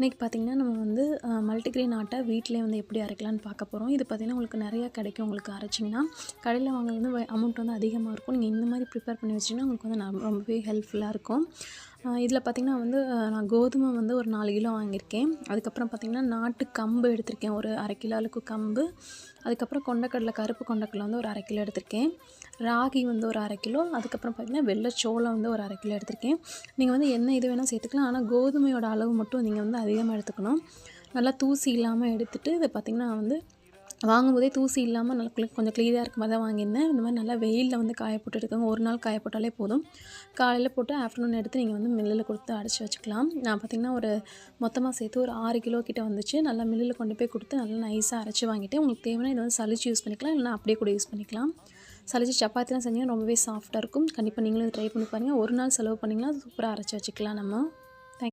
இன்றைக்கி பார்த்திங்கன்னா நம்ம வந்து மல்டிக்ரெயின் ஆட்டை வீட்டிலே வந்து எப்படி அரைக்கலாம்னு பார்க்க போகிறோம் இது பார்த்திங்கன்னா உங்களுக்கு நிறையா கிடைக்கும் உங்களுக்கு அரைச்சிங்கன்னா. கடையில் வாங்குறது வந்து அமௌண்ட் வந்து அதிகமாக இருக்கும். நீங்கள் இந்த மாதிரி ப்ரிப்பேர் பண்ணி வச்சிங்கன்னா உங்களுக்கு வந்து ந- ரொம்பவே ஹெல்ப்ஃபுல்லாக இருக்கும். இதில் பார்த்திங்கன்னா வந்து நான் கோதுமை வந்து ஒரு நாலு கிலோ வாங்கியிருக்கேன். அதுக்கப்புறம் பார்த்திங்கன்னா நாட்டு கம்பு எடுத்திருக்கேன். ஒரு அரை கிலோ அளவுக்கு கம்பு. அதுக்கப்புறம் கொண்டக்கடலை கருப்பு கொண்டக்கடலை வந்து ஒரு அரை கிலோ எடுத்திருக்கேன். ராகி வந்து ஒரு அரை கிலோ. அதுக்கப்புறம் பார்த்திங்கன்னா வெள்ளைச்சோளம் வந்து ஒரு அரை கிலோ எடுத்திருக்கேன். நீங்கள் வந்து என்ன இது வேணால் சேர்த்துக்கலாம். ஆனால் கோதுமையோட அளவு மட்டும் நீங்கள் வந்து அதிகமாக எடுத்துக்கணும். நல்லா தூசி இல்லாமல் எடுத்துகிட்டு இதை பார்த்திங்கன்னா வந்து வாங்கும்போதே தூசி இல்லாமல் நல்லா கொஞ்சம் க்ளீனாக இருக்க மாதிரி தான் வாங்கியிருந்தேன். இந்த மாதிரி நல்லா வெயிலில் வந்து காய போட்டு எடுக்கோங்க ஒரு நாள் காய போட்டாலே போதும். காலையில் போட்டு ஆஃப்டர்நூன் எடுத்து நீங்கள் வந்து மில்லில் கொடுத்து அடைச்சி வச்சுக்கலாம். நான் பார்த்திங்கன்னா ஒரு மொத்தமாக சேர்த்து ஒரு ஆறு கிலோ கிட்ட வந்துச்சு. நல்லா மில்லில் கொண்டு போய் கொடுத்து நல்லா நைஸாக அரைச்சி வாங்கிட்டு உங்களுக்கு தேவைன்னா இதை வந்து சளிச்சு யூஸ் பண்ணிக்கலாம். இல்லைனா அப்படியே கூட யூஸ் பண்ணிக்கலாம். சளிச்சு சப்பாத்திலாம் செஞ்சீங்கன்னா ரொம்பவே சாஃப்டாக இருக்கும். கண்டிப்பாக நீங்களும் ட்ரை பண்ணி பாருங்கள் ஒரு நாள் செலவு பண்ணிங்கன்னா சூப்பராக அரைச்சி வச்சுக்கலாம் நம்ம.